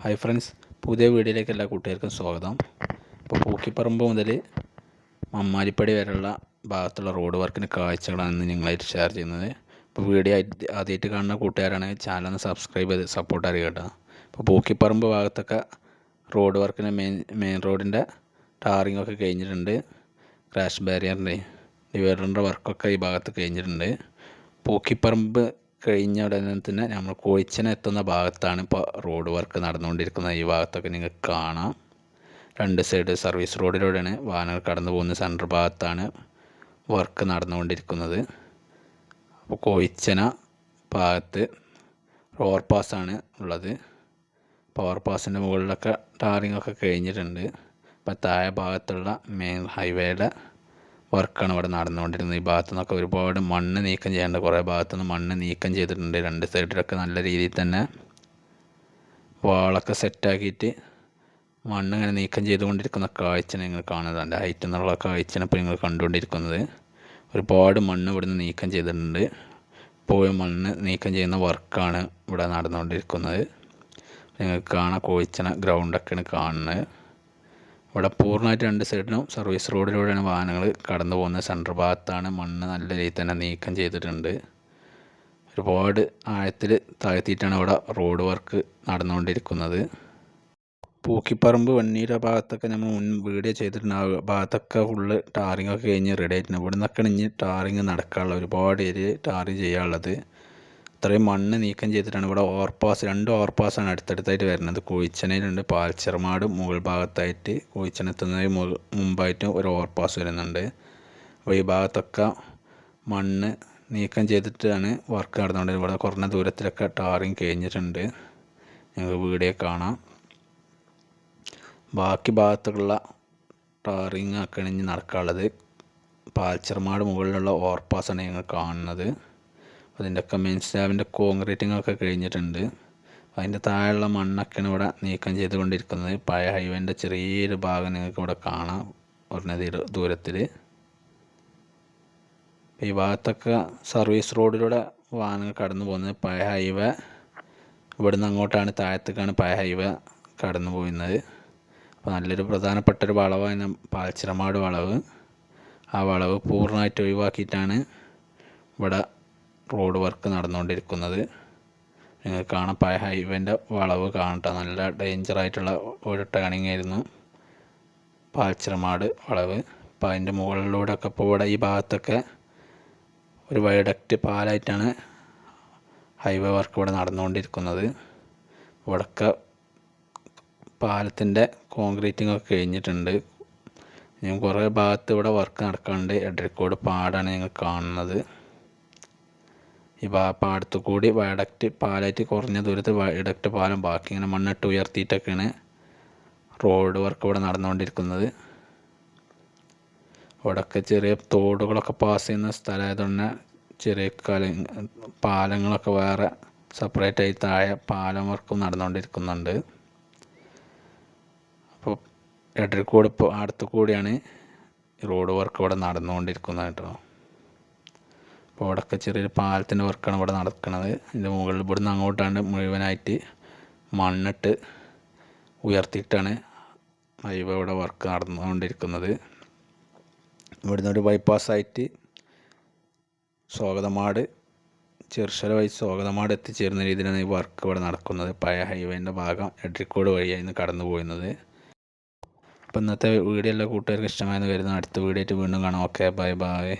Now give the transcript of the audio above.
Hi friends പുതിയ വീഡിയോയിലേക്ക് എല്ലാ കൂട്ടുകാർക്കും സ്വാഗതം. ഇപ്പോൾ പൂക്കിപ്പറമ്പ് മുതൽ മമ്മാലിപ്പടി വരെയുള്ള ഭാഗത്തുള്ള റോഡ് വർക്കിന്റെ കാഴ്ചകളാണ് ഇന്ന് നിങ്ങളായിട്ട് ഷെയർ ചെയ്യുന്നത്. ഇപ്പോൾ വീഡിയോ ആദ്യമായിട്ട് കാണുന്ന കൂട്ടുകാരാണെങ്കിൽ ചാനൽ ഒന്ന് സബ്സ്ക്രൈബ് ചെയ്ത് സപ്പോർട്ട് അറിയുക കേട്ടോ. ഇപ്പോൾ പൂക്കിപ്പറമ്പ് ഭാഗത്തൊക്കെ റോഡ് വർക്കിന്റെ മെയിൻ മെയിൻ റോഡിന്റെ ടാറിംഗ് ഒക്കെ കഴിഞ്ഞിട്ടുണ്ട്. ക്രാഷ് ബാരിയറിന്റെ ഡിവൈഡറിന്റെ വർക്കൊക്കെ ഈ ഭാഗത്ത് കഴിഞ്ഞിട്ടുണ്ട്. പൂക്കിപ്പറമ്പ് കഴിഞ്ഞ ഉടനെ തന്നെ നമ്മൾ കോഴിച്ചന എത്തുന്ന ഭാഗത്താണ് ഇപ്പോൾ റോഡ് വർക്ക് നടന്നുകൊണ്ടിരിക്കുന്നത്. ഈ ഭാഗത്തൊക്കെ നിങ്ങൾക്ക് കാണാം. രണ്ട് സൈഡ് സർവീസ് റോഡിലൂടെയാണ് വാഹനങ്ങൾ കടന്നു പോകുന്ന സെന്റർ ഭാഗത്താണ് വർക്ക് നടന്നുകൊണ്ടിരിക്കുന്നത്. അപ്പോൾ കോഴിച്ചന ഭാഗത്ത് ഓവർപാസ്സാണ് ഉള്ളത്. പവർ പാസിന്റെ മുകളിലൊക്കെ ടാറിങ്ങൊക്കെ കഴിഞ്ഞിട്ടുണ്ട്. അപ്പോൾ താഴെ ഭാഗത്തുള്ള മെയിൻ ഹൈവേയുടെ വർക്കാണ് ഇവിടെ നടന്നുകൊണ്ടിരുന്നത്. ഈ ഭാഗത്തു നിന്നൊക്കെ ഒരുപാട് മണ്ണ് നീക്കം ചെയ്യേണ്ട കുറേ ഭാഗത്തു നിന്ന് മണ്ണ് നീക്കം ചെയ്തിട്ടുണ്ട്. രണ്ട് സൈഡിലൊക്കെ നല്ല രീതിയിൽ തന്നെ വാളൊക്കെ സെറ്റാക്കിയിട്ട് മണ്ണ് ഇങ്ങനെ നീക്കം ചെയ്തുകൊണ്ടിരിക്കുന്ന കാഴ്ച നിങ്ങൾ കാണുന്നത്. അതിന്റെ ഹൈറ്റ് എന്നുള്ള കാഴ്ചയാണ് ഇപ്പോൾ നിങ്ങൾ കണ്ടുകൊണ്ടിരിക്കുന്നത്. ഒരുപാട് മണ്ണ് ഇവിടുന്ന് നീക്കം ചെയ്തിട്ടുണ്ട്. പോയ മണ്ണ് നീക്കം ചെയ്യുന്ന വർക്കാണ് ഇവിടെ നടന്നുകൊണ്ടിരിക്കുന്നത്. നിങ്ങൾക്ക് കാണാം ഗ്രൗണ്ട് ഗ്രൗണ്ടൊക്കെയാണ് കാണുന്നത്. ഇവിടെ പൂർണമായിട്ട് രണ്ട് സൈഡിലും സർവീസ് റോഡിലൂടെയാണ് വാഹനങ്ങൾ കടന്നു പോകുന്നത്. സെന്റർ ഭാഗത്താണ് മണ്ണ് നല്ല രീതിയിൽ തന്നെ നീക്കം ചെയ്തിട്ടുണ്ട്. ഒരുപാട് ആഴത്തിൽ താഴ്ത്തിയിട്ടാണ് ഇവിടെ റോഡ് വർക്ക് നടന്നുകൊണ്ടിരിക്കുന്നത്. പൂക്കിപ്പറമ്പ് വണ്ണീര ഭാഗത്തൊക്കെ നമ്മൾ മുൻ വീഡിയോ ചെയ്തിട്ടുണ്ട്. ആ ഭാഗത്തൊക്കെ ഫുള്ള് ടാറിങ് ഒക്കെ കഴിഞ്ഞ് റെഡി ആയിട്ടുണ്ട്. ഇവിടെ നിന്നൊക്കെ ഇനി ടാറിങ് നടക്കാനുള്ള ഒരുപാട് ഏരിയ ടാറിങ് ചെയ്യാനുള്ളത്. ഇത്രയും മണ്ണ് നീക്കം ചെയ്തിട്ടാണ് ഇവിടെ ഓവർപാസ് രണ്ട് ഓവർപാസാണ് അടുത്തടുത്തായിട്ട് വരുന്നത്. കുഴിച്ചനയിലുണ്ട് പാൽച്ചിറമാട് മുകൾ ഭാഗത്തായിട്ട് കോഴിച്ചനെത്തുന്നതിന് മുമ്പായിട്ട് ഒരു ഓവർപാസ് വരുന്നുണ്ട്. അപ്പോൾ ഈ ഭാഗത്തൊക്കെ മണ്ണ് നീക്കം ചെയ്തിട്ടാണ് വർക്ക് നടന്നുകൊണ്ട് ഇവിടെ കുറഞ്ഞ ദൂരത്തിലൊക്കെ ടാറിങ് കഴിഞ്ഞിട്ടുണ്ട്. ഞങ്ങൾക്ക് വീഡിയോ കാണാം. ബാക്കി ഭാഗത്തുള്ള ടാറിങ് ഇനി നടക്കാനുള്ളത്. പാൽച്ചിറമാട് മുകളിലുള്ള ഓവർപാസാണ് ഞങ്ങൾ കാണുന്നത്. അതിന്റെയൊക്കെ മെയിൻ സ്ലാബിന്റെ കോൺക്രീറ്റിംഗ് ഒക്കെ കഴിഞ്ഞിട്ടുണ്ട്. അതിന്റെ താഴെയുള്ള മണ്ണൊക്കെയാണ് ഇവിടെ നീക്കം ചെയ്തുകൊണ്ടിരിക്കുന്നത്. പഴയ ഹൈവേന്റെ ചെറിയൊരു ഭാഗം നിങ്ങൾക്ക് ഇവിടെ കാണാം. കുറഞ്ഞ ദൂരത്തിൽ. ഈ ഭാഗത്തൊക്കെ സർവീസ് റോഡിലൂടെ വാഹനങ്ങൾ കടന്നു പോകുന്നത് പഴയ ഹൈവേ ഇവിടുന്ന് അങ്ങോട്ടാണ് താഴത്തേക്കാണ് പഴയ ഹൈവേ കടന്നു പോയിരുന്നത്. അപ്പോൾ നല്ലൊരു പ്രധാനപ്പെട്ട ഒരു വളവാണ് പാൽച്ചിറമാട് വളവ്. ആ വളവ് പൂർണമായിട്ട് ഒഴിവാക്കിയിട്ടാണ് ഇവിടെ റോഡ് വർക്ക് നടന്നുകൊണ്ടിരിക്കുന്നത്. നിങ്ങൾക്ക് കാണാം പഴയ ഹൈവേന്റെ വളവ് കാണട്ടെ. നല്ല ഡേഞ്ചറായിട്ടുള്ള ഒരു ടേണിംഗ് ആയിരുന്നു. പാൽച്ചിറമാട് വളവ്. അപ്പോൾ അതിന്റെ മുകളിലൂടെ ഒക്കെ ഇപ്പോൾ ഇവിടെ ഈ ഭാഗത്തൊക്കെ ഒരു വൈഡക്റ്റ് പാലായിട്ടാണ് ഹൈവേ വർക്ക് ഇവിടെ നടന്നുകൊണ്ടിരിക്കുന്നത്. ഇവിടൊക്കെ പാലത്തിന്റെ കോൺക്രീറ്റിംഗ് ഒക്കെ കഴിഞ്ഞിട്ടുണ്ട്. ഞാൻ കുറേ ഭാഗത്ത് ഇവിടെ വർക്ക് നടക്കാണ്ട് എഡ്രിക്കോട് പാടാണ് ഞങ്ങൾ കാണുന്നത്. ഈ പാടത്ത് കൂടി വയഡക്റ്റ് പാലായിട്ട് കുറഞ്ഞ ദൂരത്ത് വയഡക്റ്റ് പാലം ബാക്കി. ഇങ്ങനെ മണ്ണിട്ട് ഉയർത്തിയിട്ടൊക്കെയാണ് റോഡ് വർക്ക് ഇവിടെ നടന്നുകൊണ്ടിരിക്കുന്നത്. ഇവിടെയൊക്കെ ചെറിയ തോടുകളൊക്കെ പാസ് ചെയ്യുന്ന സ്ഥലമായതുകൊണ്ട് ചെറിയ കല പാലങ്ങളൊക്കെ വേറെ സെപ്പറേറ്റ് ആയി താഴെ പാലം വർക്കും നടന്നുകൊണ്ടിരിക്കുന്നുണ്ട്. അപ്പോൾ എടരിക്കോട് ഇപ്പോൾ അടുത്ത് കൂടിയാണ് റോഡ് വർക്ക് ഇവിടെ നടന്നുകൊണ്ടിരിക്കുന്നത് കേട്ടോ. അപ്പോൾ അവിടെയൊക്കെ ചെറിയൊരു പാലത്തിന്റെ വർക്കാണ് ഇവിടെ നടക്കുന്നത്. അതിന്റെ മുകളിൽ ഇവിടുന്ന് അങ്ങോട്ടാണ് മുഴുവനായിട്ട് മണ്ണിട്ട് ഉയർത്തിയിട്ടാണ് ഹൈവേ ഇവിടെ വർക്ക് നടന്നുകൊണ്ടിരിക്കുന്നത്. ഇവിടുന്ന് ഒരു ബൈപ്പാസ്സായിട്ട് സ്വാഗതമാട് ചെറുശല വഴി സ്വാഗതമാട് എത്തിച്ചേരുന്ന രീതിയിലാണ് ഈ വർക്ക് ഇവിടെ നടക്കുന്നത്. പഴയ ഹൈവേന്റെ ഭാഗം എഡ്രിക്കോട് വഴിയായിരുന്നു കടന്നു പോയിരുന്നത്. അപ്പോൾ ഇന്നത്തെ വീഡിയോ എല്ലാ കൂട്ടുകാർക്ക് ഇഷ്ടമായെന്ന് കരുതുന്നു. അടുത്ത വീഡിയോ ആയിട്ട് വീണ്ടും കാണാം. Okay bye bye